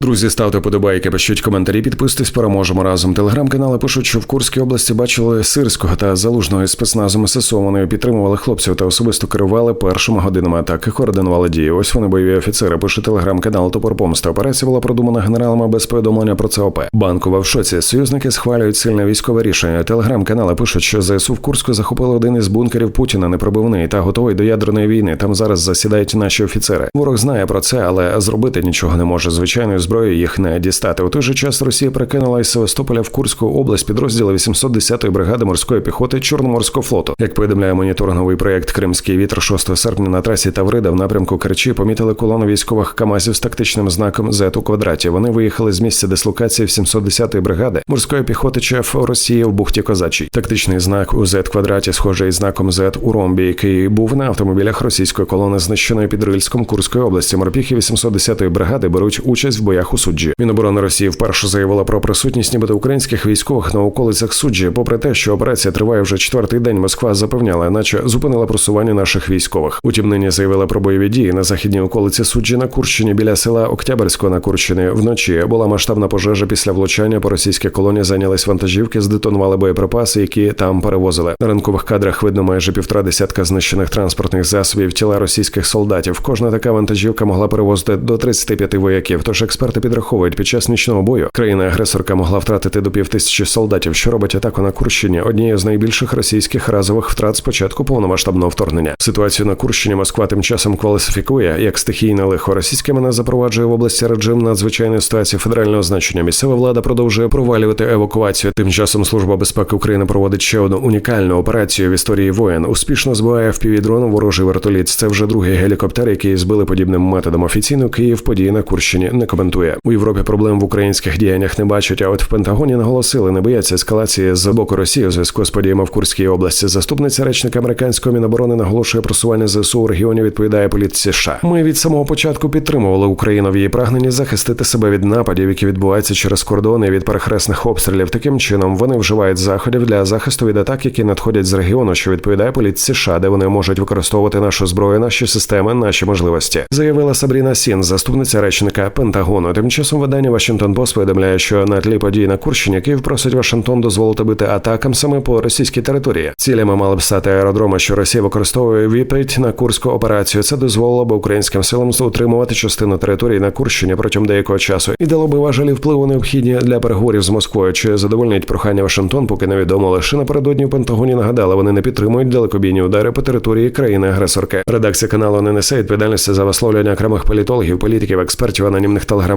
Друзі, ставте подобайки, пишіть коментарі, підписуйтесь, переможемо разом. Телеграм-канали пишуть, що в Курській області бачили сирського та залужного із спецназом ССО. Вони підтримували хлопців та особисто керували першими годинами атаки, координували дії. Ось вони бойові офіцери. Пише телеграм-канал Топор Помста. Операція була продумана генералами без повідомлення про це ОП. Банкова в шоці. Союзники схвалюють сильне військове рішення. Телеграм-канали пишуть, що ЗСУ в Курську захопили один із бункерів Путіна, непробивний та готовий до ядерної війни. Там зараз засідають наші офіцери. Ворог знає про це, але зробити нічого не може. Звичайною зброєю їх не дістати. У той же час Росія перекинула із Севастополя в Курську область підрозділи 810-ї бригади морської піхоти Чорноморського флоту. Як повідомляє моніторинговий проєкт Кримський вітер 6 серпня на трасі Таврида в напрямку Керчі помітили колону військових КАМАЗів з тактичним знаком Z у квадраті. Вони виїхали з місця дислокації 710-ї бригади морської піхоти ЧФ Росії в бухті Козачій. Тактичний знак у Z квадраті схожий із знаком Z у ромбі, який був на автомобілях російської колони, знищеної під Рильськом Курської області. Морпіхи 810-ї бригади беруть участь в боях у суджі. Міноборони Росії вперше заявила про присутність нібито українських військових на околицях суджі. Попри те, що операція триває вже четвертий день, Москва запевняла, наче зупинила просування наших військових. Утім, нині заявила про бойові дії на західній околиці суджі на Курщині біля села Октябрського на Курщині. Вночі була масштабна пожежа після влучання по російській колонії зайнялись вантажівки, здетонували боєприпаси, які там перевозили. На ранкових кадрах видно майже півтора десятка знищених транспортних засобів тіла російських солдатів. Кожна така вантажівка могла перевозити до 35 вояків. Тож експерти підраховують, під час нічного бою країна-агресорка могла втратити до півтисячі солдатів, що робить атаку на Курщині однією з найбільших російських разових втрат з початку повномасштабного вторгнення. Ситуацію на Курщині Москва тим часом кваліфікує як стихійне лихо. Російське мене запроваджує в області режим надзвичайної ситуації федерального значення. Місцева влада продовжує провалювати евакуацію. Тим часом служба безпеки України проводить ще одну унікальну операцію в історії воєн. Успішно збиває впівдроном ворожий вертоліт. Це вже другий гелікоптер, який збили подібним методом. Офіційно Київ події на Курщині не коментує. У Європі проблем в українських діяннях не бачать. А от в Пентагоні наголосили, не бояться ескалації з боку Росії у зв'язку з подіями в Курській області. Заступниця речника американського міноборони наголошує просування ЗСУ у регіоні. Відповідає поліція США. Ми від самого початку підтримували Україну в її прагненні захистити себе від нападів, які відбуваються через кордони від перехресних обстрілів. Таким чином вони вживають заходів для захисту від атак, які надходять з регіону, що відповідає поліції США, де вони можуть використовувати нашу зброю, наші системи, наші можливості. Заявила Сабріна Сін, заступниця речника Пентагону. Тим часом видання Вашингтон Пост повідомляє, що на тлі подій на Курщині Київ просить Вашингтон дозволити бити атакам саме по російській території. Цілями мали б стати аеродроми, що Росія використовує відповідь на курську операцію. Це дозволило б українським силам утримувати частину території на Курщині протягом деякого часу і дало би важелі впливу необхідні для переговорів з Москвою. Чи задовольнять прохання Вашингтон, поки невідомо. Лише напередодні в Пентагоні нагадали, вони не підтримують далекобійні удари по території країни-агресорки. Редакція каналу не несе відповідальності за висловлювання окремих політологів, політиків, експертів, анонімних